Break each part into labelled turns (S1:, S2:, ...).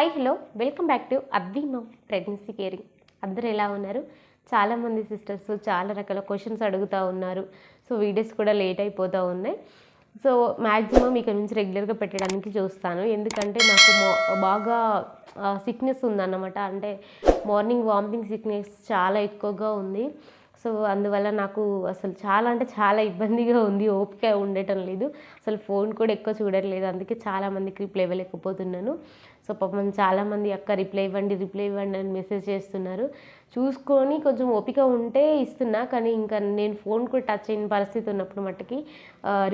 S1: Hi hello. Welcome back to Advi mom pregnancy caring. అందరూ ఎలా ఉన్నారు? చాలామంది సిస్టర్స్ చాలా రకాల క్వశ్చన్స్ అడుగుతూ ఉన్నారు. సో వీడియోస్ కూడా లేట్ అయిపోతూ ఉన్నాయి. సో మ్యాక్సిమం ఇక నుంచి రెగ్యులర్గా పెట్టడానికి చూస్తాను. ఎందుకంటే నాకు బాగా సిక్నెస్ ఉందన్నమాట. అంటే మార్నింగ్ వామిటింగ్ సిక్నెస్ చాలా ఎక్కువగా ఉంది. సో అందువల్ల నాకు అసలు చాలా అంటే చాలా ఇబ్బందిగా ఉంది. ఓపిక ఉండటం లేదు. అసలు ఫోన్ కూడా ఎక్కువ చూడట్లేదు. అందుకే చాలామందికి రిప్లై ఇవ్వలేకపోతున్నాను. సో పాపం చాలామంది అక్క రిప్లై ఇవ్వండి రిప్లై ఇవ్వండి అని మెసేజ్ చేస్తున్నారు. చూసుకొని కొంచెం ఓపిక ఉంటే ఇస్తున్నా కానీ ఇంకా నేను ఫోన్ కూడా టచ్ అయిన పరిస్థితి ఉన్నప్పుడు మట్టుకి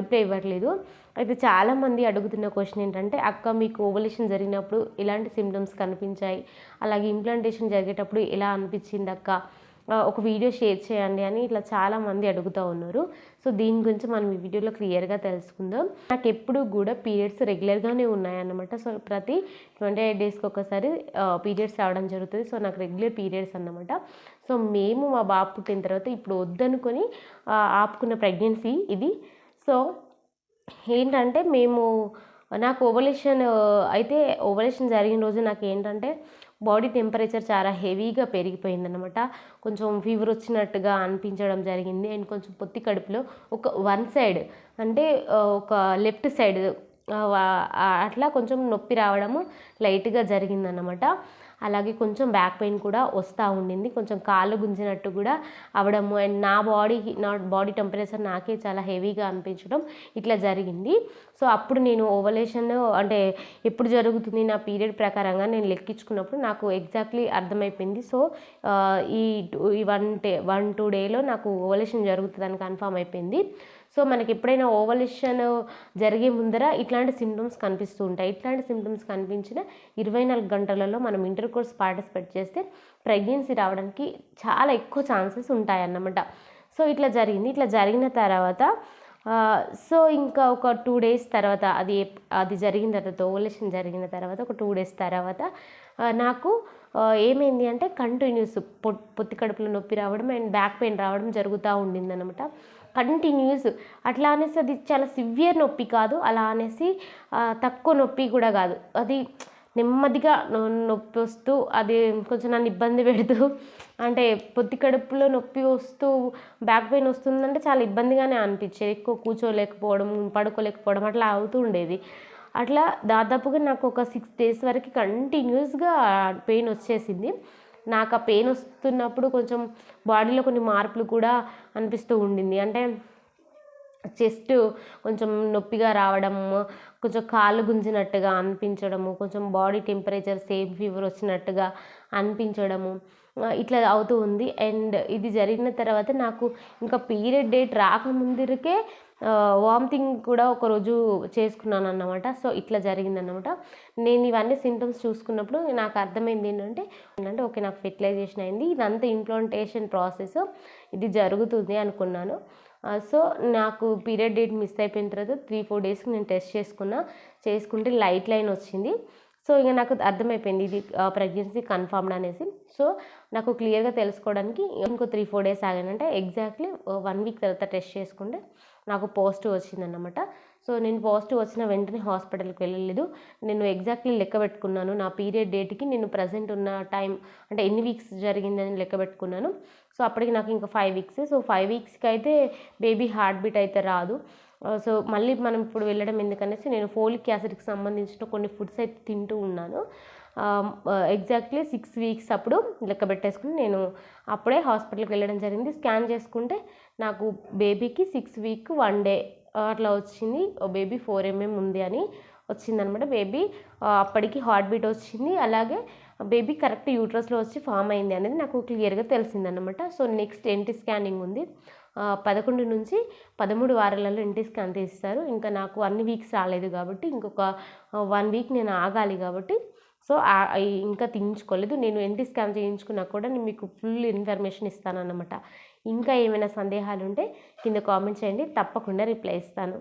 S1: రిప్లై ఇవ్వట్లేదు. అయితే చాలామంది అడుగుతున్న క్వశ్చన్ ఏంటంటే అక్క మీకు ఓవల్యూషన్ జరిగినప్పుడు ఎలాంటి సిమ్టమ్స్ కనిపించాయి? అలాగే ఇంప్లాంటేషన్ జరిగేటప్పుడు ఎలా అనిపించింది అక్క? ఒక వీడియో షేర్ చేయండి అని ఇట్లా చాలా మంది అడుగుతూ ఉన్నారు. సో దీని గురించి మనం ఈ వీడియోలో క్లియర్గా తెలుసుకుందాం. నాకు ఎప్పుడు కూడా పీరియడ్స్ రెగ్యులర్గానే ఉన్నాయన్నమాట. సో ప్రతి ట్వంటీ ఎయిట్ డేస్కి ఒకసారి పీరియడ్స్ రావడం జరుగుతుంది. సో నాకు రెగ్యులర్ పీరియడ్స్ అన్నమాట. సో మేము మా బాబు పుట్టిన తర్వాత ఇప్పుడు వద్దనుకొని ఆపుకున్న ప్రెగ్నెన్సీ ఇది. సో ఏంటంటే మేము నాకు ఓవలేషన్ అయితే ఓవలేషన్ జరిగిన రోజు నాకు ఏంటంటే బాడీ టెంపరేచర్ చాలా హెవీగా పెరిగిపోయిందనమాట కొంచెం ఫీవర్ వచ్చినట్టుగా అనిపించడం జరిగింది. అండ్ కొంచెం పొత్తి కడుపులో ఒక వన్ సైడ్ అంటే ఒక లెఫ్ట్ సైడ్ అట్లా కొంచెం నొప్పి రావడము లైట్గా జరిగిందన్నమాట. అలాగే కొంచెం బ్యాక్ పెయిన్ కూడా వస్తూ ఉండింది. కొంచెం కాళ్ళు గుంజినట్టు కూడా అవడము అండ్ నా బాడీ నా బాడీ టెంపరేచర్ నాకే చాలా హెవీగా అనిపించడం ఇట్లా జరిగింది. సో అప్పుడు నేను ఓవలేషన్ అంటే ఎప్పుడు జరుగుతుంది నా పీరియడ్ ప్రకారంగా నేను లెక్కించుకున్నప్పుడు నాకు ఎగ్జాక్ట్లీ అర్థమైపోయింది. సో ఈ ఈ వన్ డే వన్ టూ డేలో నాకు ఓవలేషన్ జరుగుతుందని కన్ఫామ్ అయిపోయింది. సో మనకి ఎప్పుడైనా ఓవల్యూషన్ జరిగే ముందర ఇట్లాంటి సిమ్టమ్స్ కనిపిస్తూ ఉంటాయి. ఇట్లాంటి సిమ్టమ్స్ కనిపించిన ఇరవై నాలుగు గంటలలో మనం ఇంటర్ కోర్స్ పార్టిసిపేట్ చేస్తే ప్రెగ్నెన్సీ రావడానికి చాలా ఎక్కువ ఛాన్సెస్ ఉంటాయన్నమాట. సో ఇట్లా జరిగింది. ఇట్లా జరిగిన తర్వాత సో ఇంకా ఒక టూ డేస్ తర్వాత అది అది జరిగిన తర్వాత ఓవల్యూషన్ జరిగిన తర్వాత ఒక టూ డేస్ తర్వాత నాకు ఏమైంది అంటే కంటిన్యూస్ పొ పొత్తి కడుపులో నొప్పి రావడం అండ్ బ్యాక్ పెయిన్ రావడం జరుగుతూ ఉండిందనమాట కంటిన్యూస్. అట్లా అనేసి అది చాలా సివియర్ నొప్పి కాదు. అలా అనేసి తక్కువ నొప్పి కూడా కాదు. అది నెమ్మదిగా నొప్పి వస్తూ అది కొంచెం నన్ను ఇబ్బంది పెడుతూ అంటే పొత్తి కడుపులో నొప్పి వస్తూ బ్యాక్ పెయిన్ వస్తుందంటే చాలా ఇబ్బందిగానే అనిపించేది. ఎక్కువ కూర్చోలేకపోవడం పడుకోలేకపోవడం అట్లా అవుతూ ఉండేది. అట్లా దాదాపుగా నాకు ఒక సిక్స్ డేస్ వరకు కంటిన్యూస్గా పెయిన్ వచ్చేసింది. నాకు ఆ పెయిన్ వస్తున్నప్పుడు కొంచెం బాడీలో కొన్ని మార్పులు కూడా అనిపిస్తూ ఉండింది. అంటే చెస్ట్ కొంచెం నొప్పిగా రావడము కొంచెం కాళ్ళు గుంజినట్టుగా అనిపించడము కొంచెం బాడీ టెంపరేచర్ సేమ్ ఫీవర్ వచ్చినట్టుగా అనిపించడము ఇట్లా అవుతూ ఉంది. అండ్ ఇది జరిగిన తర్వాత నాకు ఇంకా పీరియడ్ డేట్ రాకముందరికే వామిటింగ్ కూడా ఒకరోజు చేసుకున్నాను అన్నమాట సో ఇట్లా జరిగిందన్నమాట. నేను ఇవన్నీ సింటమ్స్ చూసుకున్నప్పుడు నాకు అర్థమైంది ఏంటంటే ఏంటంటే ఓకే నాకు ఫెర్టిలైజేషన్ అయింది. ఇదంతా ఇంప్లాంటేషన్ ప్రాసెస్. ఇది జరుగుతుంది అనుకున్నాను. సో నాకు పీరియడ్ డేట్ మిస్ అయిపోయిన తర్వాత త్రీ ఫోర్ డేస్కి నేను టెస్ట్ చేసుకున్నా. చేసుకుంటే లైట్ లైన్ వచ్చింది. సో ఇక నాకు అర్థమైపోయింది ఇది ప్రెగ్నెన్సీ కన్ఫర్మ్డ్ అనేసి. సో నాకు క్లియర్గా తెలుసుకోవడానికి ఇంకో త్రీ ఫోర్ డేస్ ఆగానంటే ఎగ్జాక్ట్లీ వన్ వీక్ తర్వాత టెస్ట్ చేసుకుంటే నాకు పాజిటివ్ వచ్చిందన్నమాట. సో నేను పాజిటివ్ వచ్చిన వెంటనే హాస్పిటల్కి వెళ్ళలేదు. నేను ఎగ్జాక్ట్లీ లెక్క పెట్టుకున్నాను. నా పీరియడ్ డేట్కి నేను ప్రజెంట్ ఉన్న టైం అంటే ఎన్ని వీక్స్ జరిగిందని లెక్క పెట్టుకున్నాను. సో అప్పటికి నాకు ఇంకా ఫైవ్ వీక్స్ సో ఫైవ్ వీక్స్కి అయితే బేబీ హార్ట్ బీట్ అయితే రాదు. సో మళ్ళీ మనం ఇప్పుడు వెళ్ళడం ఎందుకనేసి నేను ఫోలిక్ యాసిడ్కి సంబంధించిన కొన్ని ఫుడ్స్ అయితే తింటూ ఉన్నాను. ఎగ్జాక్ట్లీ సిక్స్ వీక్స్ అప్పుడు లెక్క పెట్టేసుకుని నేను అప్పుడే హాస్పిటల్కి వెళ్ళడం జరిగింది. స్కాన్ చేసుకుంటే నాకు బేబీకి సిక్స్ వీక్ వన్ డే అట్లా వచ్చింది. బేబీ ఫోర్ ఎంఎం ఉంది అని వచ్చిందనమాట బేబీ. అప్పటికి హార్ట్ బీట్ వచ్చింది. అలాగే బేబీ కరెక్ట్ యూట్రస్లో వచ్చి ఫామ్ అయింది అనేది నాకు క్లియర్గా తెలిసిందనమాట. సో నెక్స్ట్ ఎంటీ స్కానింగ్ ఉంది. పదకొండు నుంచి పదమూడు వారాలలో ఎన్టీ స్కాన్ ఇంకా నాకు అన్ని వీక్స్ రాలేదు కాబట్టి ఇంకొక వన్ వీక్ నేను ఆగాలి కాబట్టి. సో ఇంకా తీయించుకోలేదు. నేను ఎన్టీ స్కాన్ చేయించుకున్నా కూడా నేను మీకు ఫుల్ ఇన్ఫర్మేషన్ ఇస్తాను అన్నమాట ఇంకా ఏమైనా సందేహాలు ఉంటే కింద కామెంట్ చేయండి. తప్పకుండా రిప్లై ఇస్తాను.